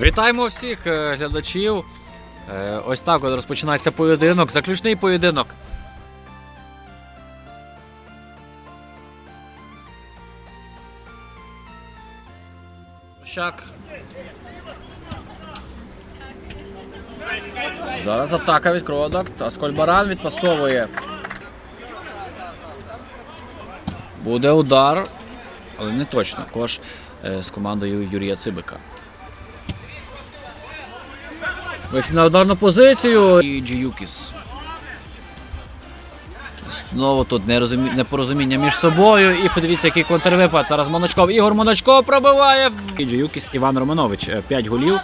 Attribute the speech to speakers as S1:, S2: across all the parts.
S1: Вітаємо всіх е, глядачів. Е, Ось так от розпочинається поєдинок. Заключний поєдинок. Щак. Зараз атака від Кродакт. Асколь відпасовує. Буде удар, але не точно. Кош е, з командою Юрія Цибика. Вихід на ударну позицію. І Джіюкіс. Знову тут непорозуміння між собою. І подивіться, який контрвипад. Зараз Моночков. Ігор Моночков пробиває. І Джіюкіс Іван Романович. 5 голів.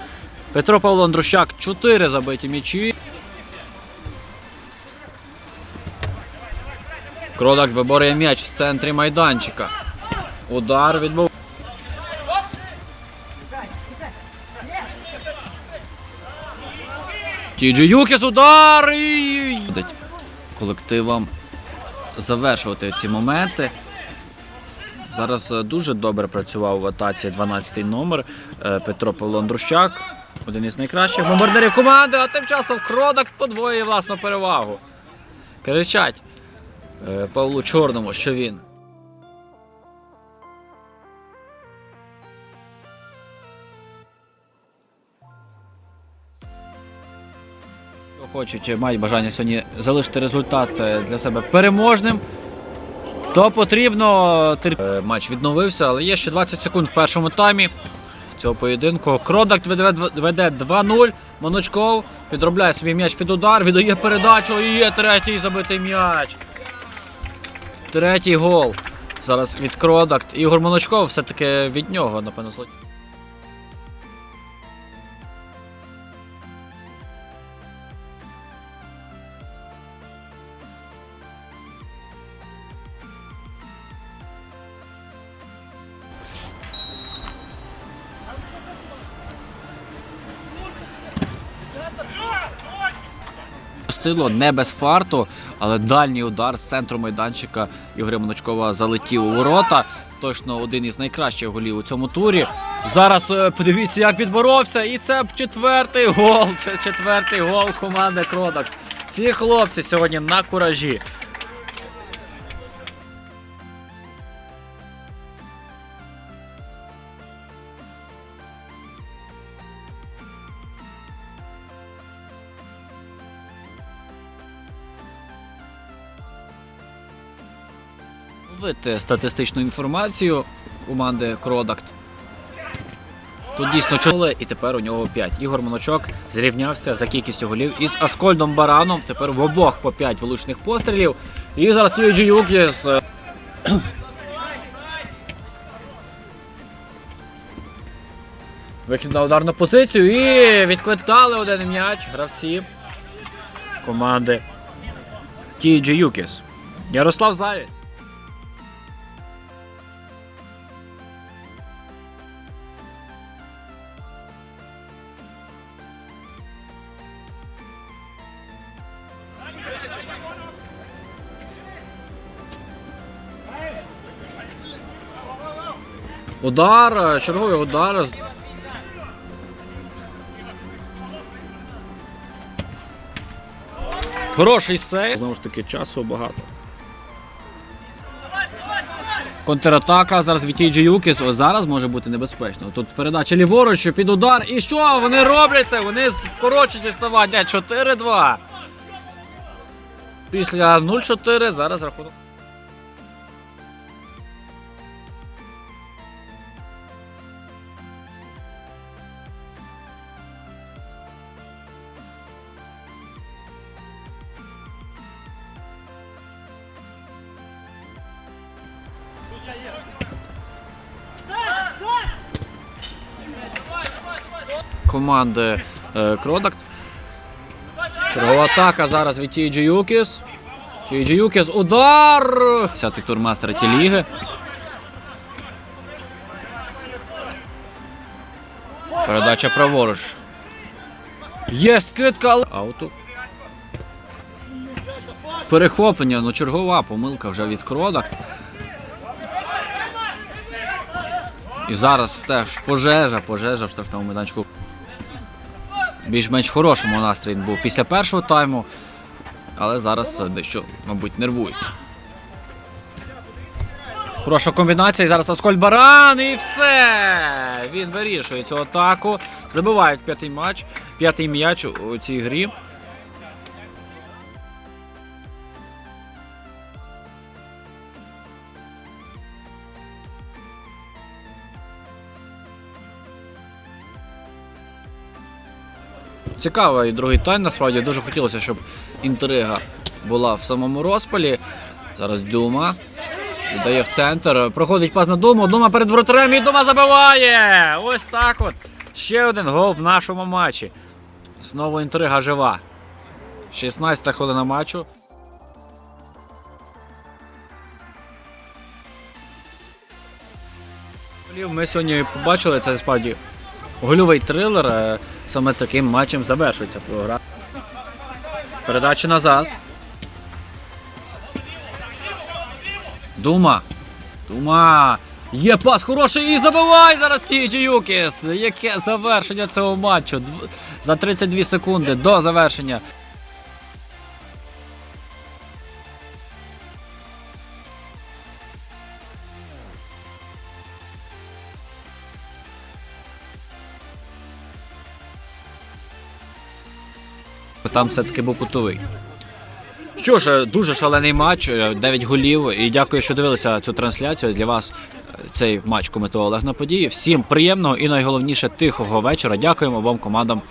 S1: Петро Павло Андрущак 4 забиті м'ячі. Кродак виборює м'яч в центрі майданчика. Удар відбув. Тіджі Юкіс удар і колективам завершувати ці моменти. Зараз е, дуже добре працював в атаці 12-й номер е, Петро Павло Андрущак. Один із найкращих бомбардирів команди, а тим часом Кродак подвоює власну перевагу. Кричать Павлу Чорному, що він. Хочуть, мають бажання сьогодні залишити результат е, для себе переможним. То потрібно Е, матч відновився, але є ще 20 секунд в першому таймі цього поєдинку. Кродакт веде, веде 2-0. Моночков підробляє свій м'яч під удар, віддає передачу і є третій забитий м'яч. Третій гол. Зараз від Кродакт. Ігор Моночков все-таки від нього, напевно, зло- Стило не без фарту, але дальній удар з центру майданчика Ігоря Моночкова залетів у ворота. Точно один із найкращих голів у цьому турі. Зараз е, подивіться, як відборовся, і це четвертий гол. Це четвертий гол команди Кродак. Ці хлопці сьогодні на куражі. Ловити статистичну інформацію команди Кродакт. Тут дійсно чоле, і тепер у нього 5. Ігор Моночок зрівнявся за кількістю голів із Аскольдом Бараном. Тепер в обох по 5 влучних пострілів. І зараз Тіджі Юкіс. Вихід на ударну позицію і відквитали один м'яч гравці команди Тіджі Юкіс. Ярослав Заєць. Удар, е, черговий удар. Хороший сейв. Знову ж таки, часу багато. Контратака зараз від Тіджі Юкіс. Ось зараз може бути небезпечно. Тут передача ліворуч під удар. І що? Вони роблять це? Вони скорочують відставання. 4-2. Після 0-4 зараз рахунок. Команди е, Кродакт. Чергова атака зараз від Тіджі Юкіс. Тіджі Юкіс, удар! 10-й тур мастера Ті-ліги. Передача праворуч. Є скидка, але... Ауту. Перехоплення, ну чергова помилка вже від Кродакт. І зараз теж пожежа, пожежа в штрафному майданчику. Більш-менш хорошому настрої був після першого тайму, але зараз дещо, мабуть, нервується. Хороша комбінація. І зараз Аскольд Баран і все. Він вирішує цю атаку. Забивають п'ятий матч, п'ятий м'яч у цій грі. Цікавий другий тайм, насправді дуже хотілося, щоб інтрига була в самому розпалі. Зараз Дума. Віддає в центр. Проходить пас на Думу. Дума перед вратарем і Дума забиває! Ось так от. Ще один гол в нашому матчі. Знову інтрига жива. 16 хвилина матчу. Ми сьогодні побачили це справді гольовий трилер. Саме таким матчем завершується програма. Передача назад. Дума. Дума. Є пас хороший і забивай зараз Тіджі Юкіс. Яке завершення цього матчу? За 32 секунди до завершення. Там все-таки був кутовий. Що ж, е, дуже шалений матч, е, 9 голів. І дякую, що дивилися цю трансляцію. Для вас е, цей матч коментував Олег на події. Всім приємного і найголовніше тихого вечора. Дякуємо обом командам